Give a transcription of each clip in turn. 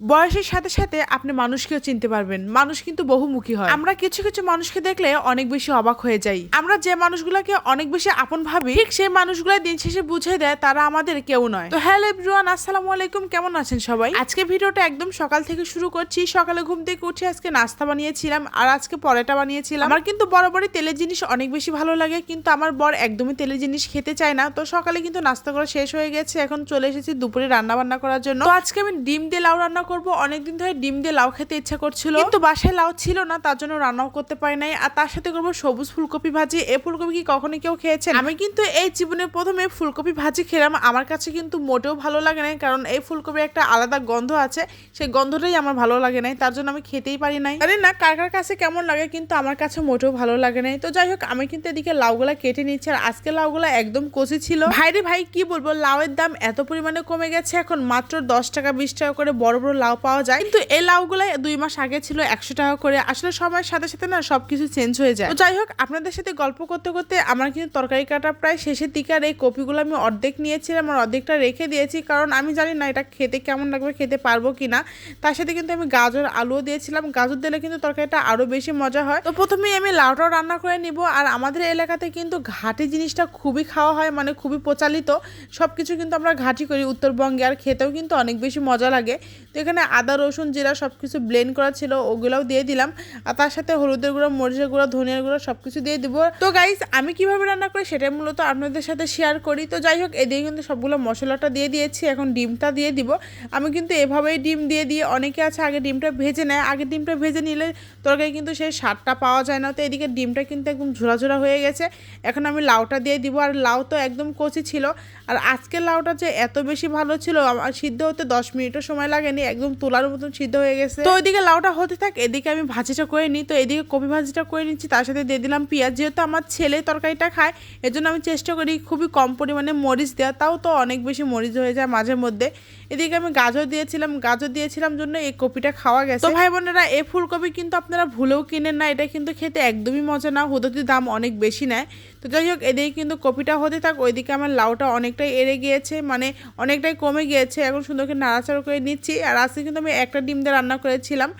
বয়সের সাথে সাথে আপনি মানুষকেও চিনতে পারবেন। মানুষ কিন্তু বহুমুখী হয়। আমরা কিছু কিছু মানুষকে দেখলে অনেক বেশি অবাক হয়ে যাই। আমরা যে মানুষগুলোকে অনেক বেশি আপন ভাবি, ঠিক সেই মানুষগুলো দিন শেষে বুঝে দেয় তারা আমাদের কেউ নয়। তো হ্যালো এভরিওয়ান, আসসালামু আলাইকুম। কেমন আছেন সবাই? আজকে ভিডিওটা একদম সকাল থেকে শুরু করছি। সকালে ঘুম থেকে উঠে আজকে নাস্তা বানিয়েছিলাম আর আজকে পরোটা বানিয়েছিলাম। আমার কিন্তু বড় বরাবরই তেলের জিনিস অনেক বেশি ভালো লাগে, কিন্তু আমার বর একদমই তেলের জিনিস খেতে চায় না। তো সকালে কিন্তু নাস্তা করা শেষ হয়ে গেছে। এখন চলে এসেছি দুপুরে রান্না বান্না করার জন্য। তো আজকে আমি ডিম দিয়ে লাউ রান্না করব অনেকদিন ধরে ডিম দিয়ে লাউ খেতে ইচ্ছা করছিল। কিন্তু বাসায় লাউ ছিল না তার জন্য রান্নাও করতে পারি নাই। আর তার সাথে করব সবুজ ফুলকপি ভাজি। এই ফুলকপি কি কখনো কেউ খেয়েছেন? আমি কিন্তু এই জীবনে প্রথমে ফুলকপি ভাজি খেলাম। আমার কাছে কিন্তু মোটেও ভালো লাগে নাই কারণ এই ফুলকপির একটা আলাদা গন্ধ আছে। সেই গন্ধটাই আমার ভালো লাগে নাই তার জন্য আমি খেতেই পারি নাই। জানি না কার কার কাছে কেমন লাগে কিন্তু আমার কাছে মোটেও ভালো লাগে নাই। তো যাই হোক আমি কিন্তু এদিকে লাউগুলা কেটে নিচ্ছি। আর আজকে লাউগুলা একদম কচি ছিল। ভাইরে ভাই কি বলব? লাউয়ের দাম এত পরিমাণে কমে গেছে এখন মাত্র দশ টাকা বিশ টাকা করে বড় বড় লাউ পাওয়া যায়। কিন্তু এই লাউগুলা দুই মাস আগে ছিল একশো টাকা করে। আসলে সময়ের সাথে সাথে না সবকিছু চেঞ্জ হয়ে যায়। যাই হোক, আপনাদের সাথে গল্প করতে করতে আমার কিন্তু তরকারি কাটা প্রায় শেষের দিকে আর এই কপিগুলো আমি অর্ধেক নিয়েছিলাম আর অর্ধেকটা রেখে দিয়েছি। কারণ আমি জানি না এটা খেতে কেমন লাগবে, খেতে পারব কিনা। তার সাথে কিন্তু আমি গাজর আলুও দিয়েছিলাম। গাজর দিলে কিন্তু তরকারিটা আরও বেশি মজা হয়। তো প্রথমেই আমি লাউটাও রান্না করে নিব। আর আমাদের এলাকাতে কিন্তু ঘাটি জিনিসটা খুবই খাওয়া হয় মানে খুবই প্রচালিত। সব কিছু কিন্তু আমরা ঘাটি করি। উত্তরবঙ্গে আর খেতেও কিন্তু অনেক বেশি মজা লাগে। তো এখানে আদা, রসুন, জিরা সব কিছু ব্লেন্ড করা ছিল, ওগুলোও দিয়ে দিলাম। আর তার সাথে হলুদের গুঁড়ো, মরিচের গুঁড়ো, ধনিয়ার গুঁড়ো সব কিছু দিয়ে দিব। তো গাইস আমি কীভাবে রান্না করি সেটাই মূলত আপনাদের সাথে শেয়ার করি। তো যাই হোক, এদিকে কিন্তু সবগুলো মশলাটা দিয়ে দিয়েছি, এখন ডিমটা দিয়ে দিব। আমি কিন্তু এভাবেই ডিম দিয়ে দিয়ে অনেকে আছে আগে ডিমটা ভেজে নেয়। আগে ডিমটা ভেজে নিলে তরকারি কিন্তু সেই স্বাদটা পাওয়া যায় না। তো এদিকে ডিমটা কিন্তু একদম ঝোড়া হয়ে গেছে। এখন আমি লাউটা দিয়ে দিব। আর লাউ তো একদম কচি ছিল। আর আজকের লাউটা যে এত বেশি ভালো ছিল সিদ্ধ হতে দশ মিনিটও সময় লাগেনি। একদম তোলার মতন সিদ্ধ হয়ে গেছে। তো ওইদিকে লাউটা হতে থাক এদিকে আমি ভাজিটা করে নিই। তো এদিকে কপি ভাজিটা করে নিচ্ছি তার সাথে দিয়ে দিলাম পেঁয়াজ। যেহেতু আমার ছেলে তরকারিটা খায় এজন্য আমি চেষ্টা করি খুবই কম পরিমাণে মরিচ দেওয়া তাও তো অনেক বেশি মরিচ হয়ে যায় মাঝে মধ্যে। এদিকে আমি গাজর দিয়েছিলাম গাজর দিয়েছিলাম জন্য এই কপিটা খাওয়া গেছে। তো ভাই বোনেরা এই ফুলকপি কিন্তু আপনারা ভুলেও কিনেন না এটা কিন্তু খেতে একদমই মজা না হুদতির দাম অনেক বেশি নেয়। তো যাই হোক এদিকে কিন্তু কপিটা হতে থাক ওইদিকে আমার লাউটা অনেকটাই এড়ে গিয়েছে মানে অনেকটাই কমে গিয়েছে। এখন সুন্দর করে নাড়াচাড়া করে নিচ্ছি আর আজকে কিন্তু আমি একটা ডিম দিয়ে রান্না করেছিলাম।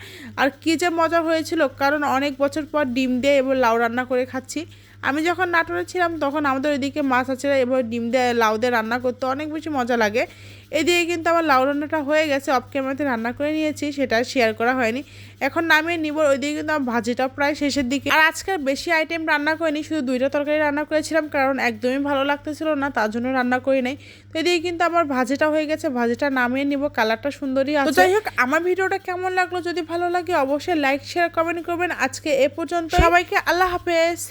আর কী যে মজা হয়েছিল, কারণ অনেক বছর পর ডিম দিয়ে এবং লাউ রান্না করে খাচ্ছি। আমি যখন নাটোরে ছিলাম তখন আমাদের ওইদিকে মাছ আছে এবার ডিম দিয়ে লাউ দিয়ে রান্না করতে অনেক বেশি মজা লাগে। এদিকে কিন্তু আমার লাউ রান্নাটা হয়ে গেছে অফ ক্যামেরাতে রান্না করে নিয়েছি সেটা শেয়ার করা হয়নি। এখন নামিয়ে নিব ওইদিকে কিন্তু আমার ভাজিটা প্রায় শেষের দিকে। আর আজকাল বেশি আইটেম রান্না করিনি শুধু দুইটা তরকারি রান্না করেছিলাম কারণ একদমই ভালো লাগতেছিল না তার জন্য রান্না করি নাই। তো এদিকে কিন্তু আমার ভাজিটা হয়ে গেছে ভাজিটা নামিয়ে নিব কালারটা সুন্দরই আছে। যাই হোক আমার ভিডিওটা কেমন লাগল? যদি ভালো লাগে অবশ্যই লাইক শেয়ার কমেন্ট করবেন। আজকে এ পর্যন্ত সবাইকে আল্লাহ হাফেজ।